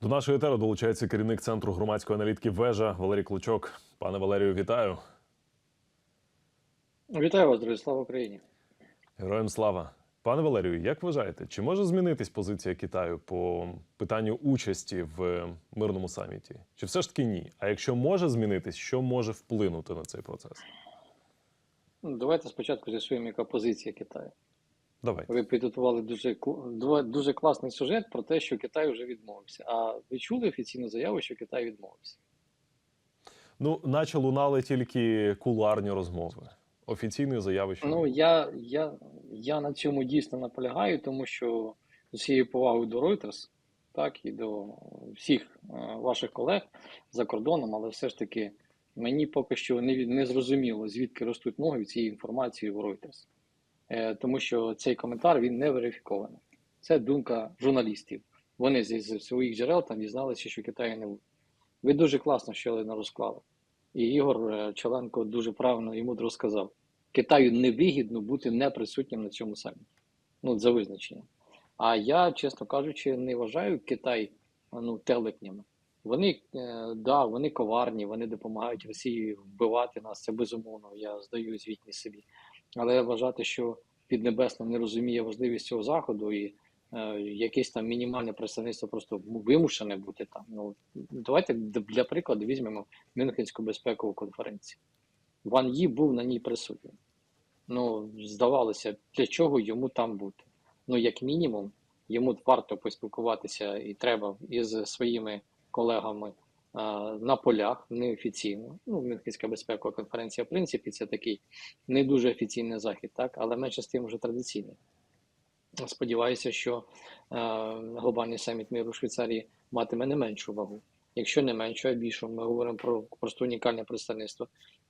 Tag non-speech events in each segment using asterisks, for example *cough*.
До нашої етеру долучається керівник центру громадської аналітики Вежа Валерій Клочок. Пане Валерію, вітаю. Вітаю вас, друзі, слава Україні. Героям слава. Пане Валерію, як вважаєте, чи може змінитись позиція Китаю по питанню участі в мирному саміті? Чи все ж таки ні? А якщо може змінитись, що може вплинути на цей процес? Ну, Давайте спочатку з'ясуємо, яка позиція Китаю. Давайте. Ви підготували дуже дуже класний сюжет про те, що Китай вже відмовився. А ви чули офіційну заяву, що Китай відмовився? Ну, наче лунали тільки кулуарні розмови. Офіційної заяви, що Ну я, я, я на цьому дійсно наполягаю, тому що з усією повагою до Reuters, так і до всіх е, ваших колег за кордоном, але все ж таки мені поки що не, не зрозуміло, звідки ростуть ноги від цієї інформації в Reuters. Е, тому що цей коментар він не верифікований. Це думка журналістів. Вони зі своїх джерел там дізналися, що Китаю не буде. Ви дуже класно щойно розклали. І Ігор е, Челенко дуже правильно і мудро сказав: Китаю невигідно бути неприсутнім на цьому саміті. Ну, за визначенням. А я, чесно кажучи, не вважаю Китай ну, телепнями. Вони, е, да, вони коварні, вони допомагають Росії вбивати нас. Це безумовно. Я здаю звітність собі. Але вважати, що Піднебесна не розуміє важливість цього заходу і е, якесь там мінімальне представництво просто вимушене бути там. Ну давайте для прикладу візьмемо Мюнхенську безпекову конференцію. Ван Ї був на ній присутній. Ну, здавалося, для чого йому там бути? Ну, як мінімум, йому варто поспілкуватися і треба із своїми колегами на полях неофіційно. Ну, Мюнхенська безпекова конференція, в принципі, це такий не дуже офіційний захід, так, але менше з тим вже традиційний. Сподіваюся, що е, глобальний саміт миру в Швейцарії матиме не меншу вагу. Якщо не меншу, а більшу, ми говоримо про просто унікальне представництво,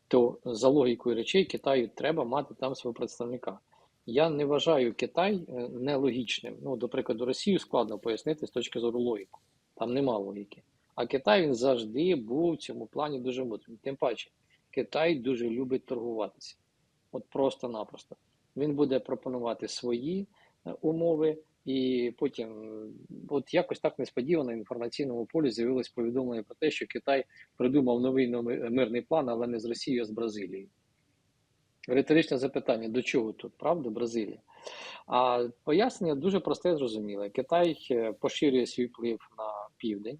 то за логікою речей Китаю треба мати там свого представника. Я не вважаю Китай е, нелогічним. Ну, до прикладу, Росію складно пояснити з точки зору логіки. Там нема логіки. А Китай він завжди був в цьому плані дуже мудрим. Тим паче, Китай дуже любить торгуватися. От просто-напросто. Він буде пропонувати свої е, умови, і потім, от якось так несподівано в інформаційному полі з'явилось повідомлення про те, що Китай придумав новий мирний план, але не з Росією, а з Бразилією. Риторичне запитання: до чого тут, правда, Бразилія? А пояснення дуже просте і зрозуміле. Китай е, поширює свій вплив на південь.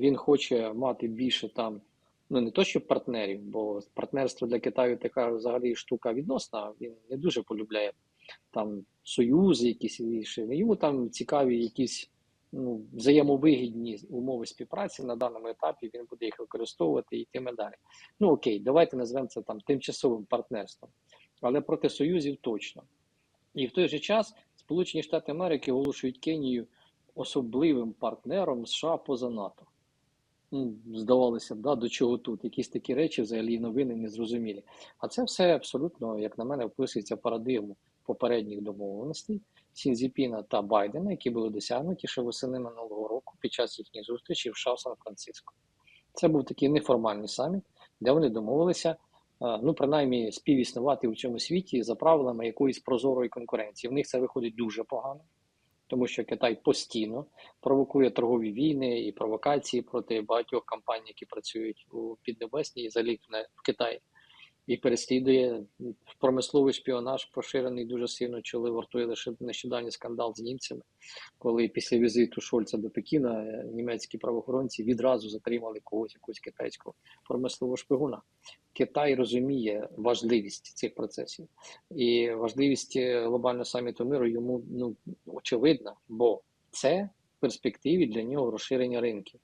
Він хоче мати більше там, ну не то, що партнерів, бо партнерство для Китаю така взагалі штука відносна. Він не дуже полюбляє там союзи, якісь інші. Йому там цікаві якісь ну, взаємовигідні умови співпраці на даному етапі. Він буде їх використовувати і йтиме далі. Ну окей, давайте назвемо це там тимчасовим партнерством, але проти союзів точно. І в той же час Сполучені Штати Америки оголошують Кенію особливим партнером США поза НАТО. Ну, здавалося б, да, до чого тут? Якісь такі речі взагалі новини незрозумілі. А це все абсолютно, як на мене, вписується парадигму попередніх домовленостей Сінзіпіна та Байдена, які були досягнуті ще восени минулого року під час їхніх зустрічей в США в Сан-Франциско. Це був такий неформальний саміт, де вони домовилися, е, ну принаймні, співіснувати у цьому світі за правилами якоїсь прозорої конкуренції. В них це виходить дуже погано, тому що Китай постійно провокує торгові війни і провокації проти багатьох компаній, які працюють у Піднебесній і взагалі в Китаї. І переслідує промисловий шпіонаж, поширений дуже сильно, чоли вартує лише нещодавній скандал з німцями, коли після візиту Шольца до Пекіна е, німецькі правоохоронці відразу затримали когось, якогось китайського промислового шпигуна. Китай розуміє важливість цих процесів і важливість е, глобального саміту миру йому ну очевидна, бо це в перспективі для нього розширення ринків.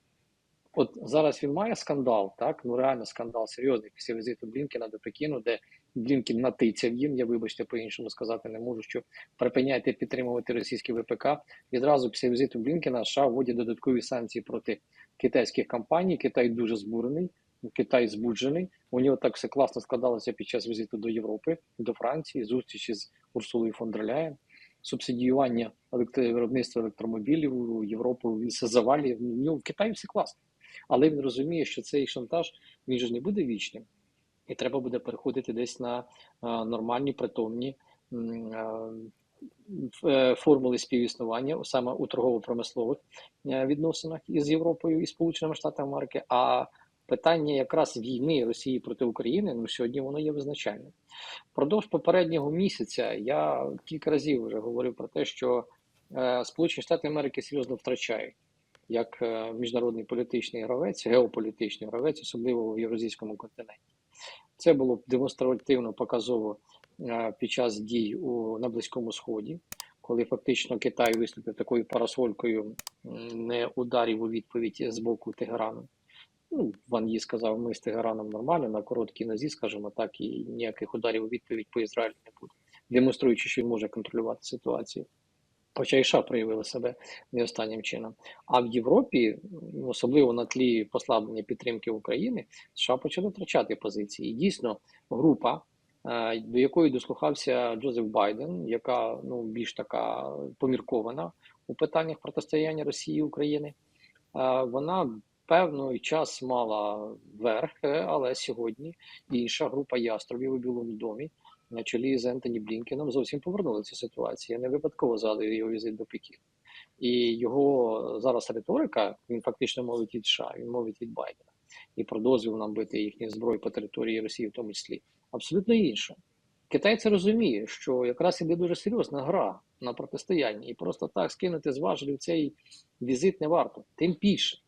От зараз він має скандал, так ну реально скандал серйозний після візиту Блінкена до Пекіну, де Блінкен натицяв їм. Я вибачте, по-іншому сказати не можу, що припиняйте підтримувати російські ВПК. Відразу після візиту Блінкена США вводять додаткові санкції проти китайських компаній. Китай дуже збурений, Китай збуджений. У нього так все класно складалося під час візиту до Європи, до Франції, зустрічі з Урсулою фон дер Ляєн. Субсидіювання електро- виробництва електромобілів у Європу він все завалює. В Китаї все класно. Але він розуміє, що цей шантаж він же не буде вічним, і треба буде переходити десь на нормальні, притомні е, формули співіснування саме у торгово-промислових е, відносинах із Європою і Сполученими Штатами Америки. А питання якраз війни Росії проти України ну сьогодні воно є визначальним. Впродовж попереднього місяця я кілька разів вже говорив про те, що е, Сполучені Штати Америки серйозно втрачають як е, міжнародний політичний гравець, геополітичний гравець, особливо в Євразійському континенті. Це було демонстративно показово е, під час дій у на Близькому Сході, коли фактично Китай виступив такою парасолькою не ударів у відповідь з боку Тегерану. Ну, Ван Ї сказав, ми з Тегераном нормально, на короткій нозі, скажімо так, і ніяких ударів у відповідь по Ізраїлю не буде, демонструючи, що він може контролювати ситуацію. Хоча і США проявили себе не останнім чином. А в Європі, особливо на тлі послаблення підтримки України, США почали втрачати позиції. І дійсно, група, е, до якої дослухався Джозеф Байден, яка ну більш така поміркована у питаннях протистояння Росії і України, е, вона певний час мала верх, але сьогодні інша група яструбів у Білому домі на чолі з Ентоні Блінкеном зовсім повернули цю ситуацію. Я не випадково згадую його візит до Пекіну. І його зараз риторика, він фактично мовить від США, він мовить від Байдена і про дозвіл нам бити їхні зброї по території Росії, в тому числі, абсолютно інше. Китай це розуміє, що якраз іде дуже серйозна гра на протистоянні, і просто так скинути з важелів цей візит не варто. Тим більше.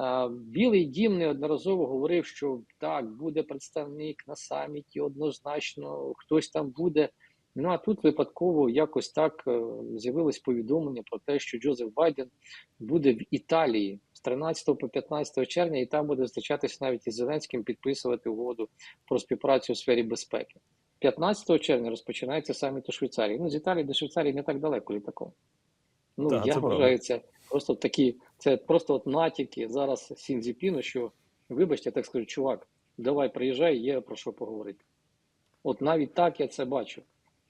Е, Білий дім неодноразово говорив, що так, буде представник на саміті, однозначно, хтось там буде. Ну а тут випадково якось так е, з'явилось повідомлення про те, що Джозеф Байден буде в Італії з 13 по 15 червня, і там буде зустрічатися навіть із Зеленським, підписувати угоду про співпрацю у сфері безпеки. 15 червня розпочинається саміт у Швейцарії. Ну, з Італії до Швейцарії не так далеко літаком. Ну, Так, я це правда. Просто такі, це просто от натяки зараз Сінзіпіну, що вибачте, так скажу, чувак, давай приїжджай, є про що поговорити. От навіть так я це бачу.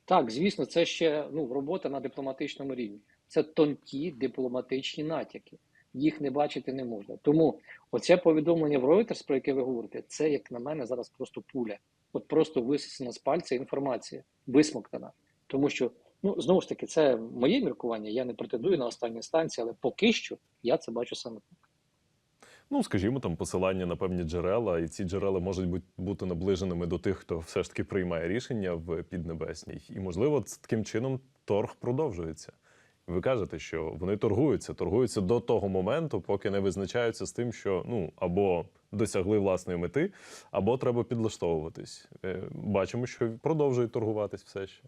Так, звісно, це ще ну, робота на дипломатичному рівні. Це тонкі дипломатичні натяки. Їх не бачити не можна. Тому оце повідомлення в Reuters, про яке ви говорите, це, як на мене, зараз просто пуля. От просто висосана з пальця інформація, висмоктана. Тому що, ну знову ж таки, це моє міркування. Я не претендую на останню інстанцію, але поки що я це бачу саме. Ну, скажімо, там посилання на певні джерела, і ці джерела можуть бути, бути наближеними до тих, хто все ж таки приймає рішення в Піднебесній. І, можливо, таким чином торг продовжується. Ви кажете, що вони торгуються, торгуються до того моменту, поки не визначаються з тим, що ну або досягли власної мети, або треба підлаштовуватись. Е, Бачимо, що продовжують торгуватись все ще.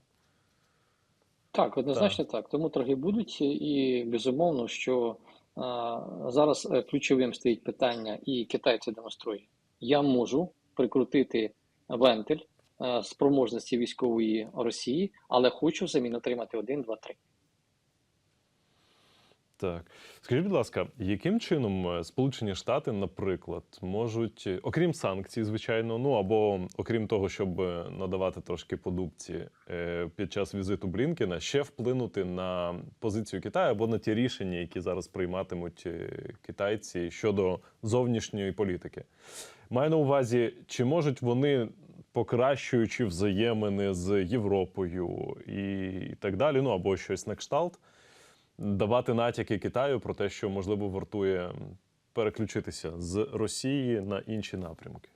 Так, однозначно так. Тому торги будуть, і безумовно, що а, зараз е, ключовим стоїть питання, і Китай це демонструє. Я можу прикрутити вентиль е, спроможності військової Росії, але хочу взамін отримати 1, 2, 3. Так, скажіть, будь ласка, яким чином е, Сполучені Штати, наприклад, можуть, е, окрім санкцій, звичайно, ну або окрім того, щоб е, надавати трошки по дубці е, під час візиту Блінкена, ще вплинути на позицію Китаю або на ті рішення, які зараз прийматимуть китайці щодо зовнішньої політики? Маю на увазі, чи можуть вони, покращуючи взаємини з Європою і так далі, ну або щось на кшталт давати натяки Китаю про те, що можливо вартує переключитися з Росії на інші напрямки.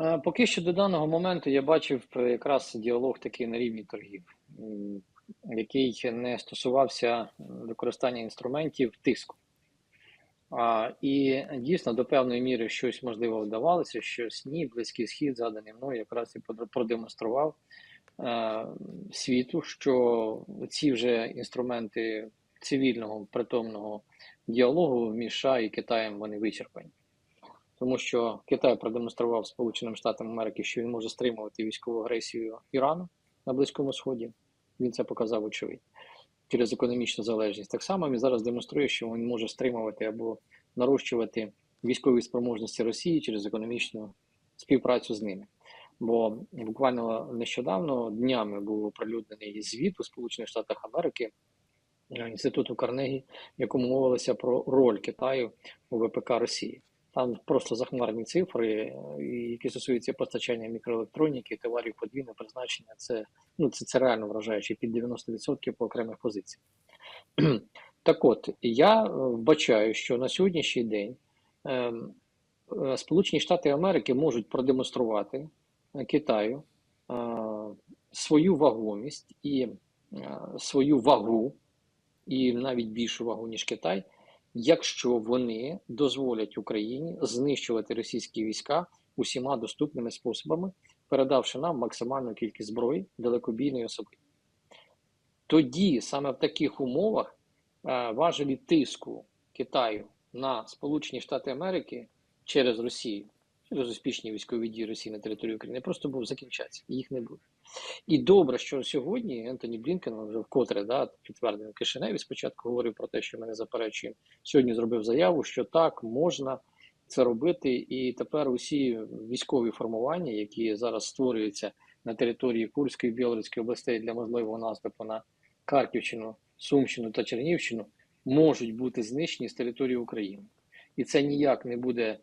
Е, Поки що до даного моменту я бачив е, якраз діалог такий на рівні торгів, який не стосувався е, використання інструментів тиску. А, і дійсно до певної міри щось можливо вдавалося, щось ні. Близький схід, заданий мною, якраз і продемонстрував світу, що ці вже інструменти цивільного притомного діалогу між США і Китаєм вони вичерпані. Тому що Китай продемонстрував Сполученим Штатам Америки, що він може стримувати військову агресію Ірану на Близькому Сході. Він це показав очевидь через економічну залежність. Так само він зараз демонструє, що він може стримувати або нарощувати військові спроможності Росії через економічну співпрацю з ними. Бо буквально нещодавно днями був оприлюднений звіт у Сполучених Штатах Америки е, інституту Карнегі, в якому мовилося про роль Китаю у ВПК Росії. Там просто захмарні цифри, е, які стосуються постачання мікроелектроніки, товарів подвійного призначення. Це, ну, це, це реально вражаюче під 90% по окремих позиціях. *clears throat* Так от, я е, вбачаю, що на сьогоднішній день ем, е, Сполучені Штати Америки можуть продемонструвати Китаю е, свою вагомість і е, свою вагу, і навіть більшу вагу, ніж Китай, якщо вони дозволять Україні знищувати російські війська усіма доступними способами, передавши нам максимальну кількість зброї далекобійної особи. Тоді, саме в таких умовах, е, важелі тиску Китаю на Сполучені Штати Америки через Росію, через успішні військові дії Росії на території України, просто був закінчаться, їх не буде. І добре, що сьогодні Ентоні Блінкен вже вкотре да, підтвердив Кишиневі. Спочатку говорив про те, що ми не заперечуємо. Сьогодні зробив заяву, що так можна це робити, і тепер усі військові формування, які зараз створюються на території Курської і Білоруської областей для можливого наступу на Харківщину, Сумщину та Чернігівщину, можуть бути знищені з території України. І це ніяк не буде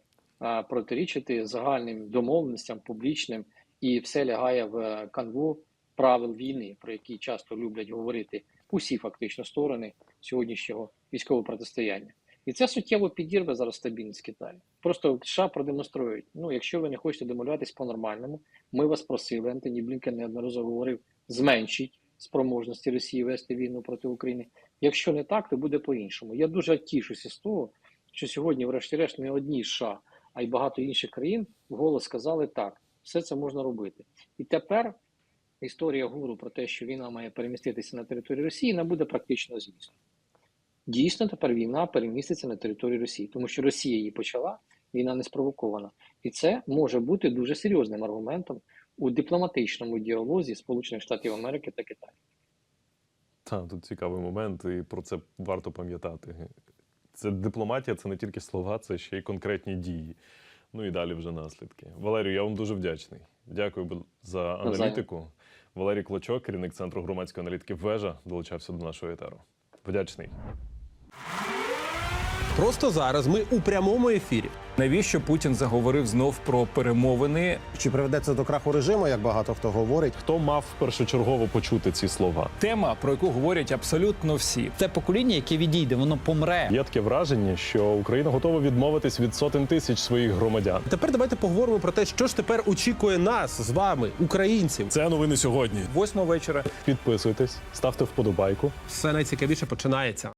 протирічити загальним домовленостям публічним, і все лягає в канву правил війни, про які часто люблять говорити усі фактично сторони сьогоднішнього військового протистояння. І це суттєво підірве зараз стабільність Китаю. Просто США продемонструють: ну, якщо ви не хочете домовлятись по-нормальному, ми вас просили. Ентоні Блінкен неодноразово говорив, зменшіть спроможності Росії вести війну проти України. Якщо не так, то буде по-іншому. Я дуже тішуся з того, що сьогодні, врешті-решт, не одні США, а й багато інших країн вголос сказали так, все це можна робити. І тепер історія гуру про те, що війна має переміститися на територію Росії, набуде практично змісту. Дійсно, тепер війна переміститься на територію Росії, тому що Росія її почала, війна не спровокована. І це може бути дуже серйозним аргументом у дипломатичному діалозі Сполучених Штатів Америки та Китаю. Та тут цікавий момент, і про це варто пам'ятати. Це дипломатія, це не тільки слова, це ще й конкретні дії. Ну і далі вже наслідки. Валерію, я вам дуже вдячний. Дякую за аналітику. Валерій Клочок, керівник центру громадської аналітики Вежа, долучався до нашого етеру. Вдячний. Просто зараз ми у прямому ефірі. Навіщо Путін заговорив знов про перемовини? Чи приведе це до краху режиму, як багато хто говорить? Хто мав першочергово почути ці слова? Тема, про яку говорять абсолютно всі. Те покоління, яке відійде, воно помре. Є таке враження, що Україна готова відмовитись від сотень тисяч своїх громадян. Тепер давайте поговоримо про те, що ж тепер очікує нас з вами, українців. Це новини сьогодні. Восьмого вечора Підписуйтесь, ставте вподобайку. Все найцікавіше починається.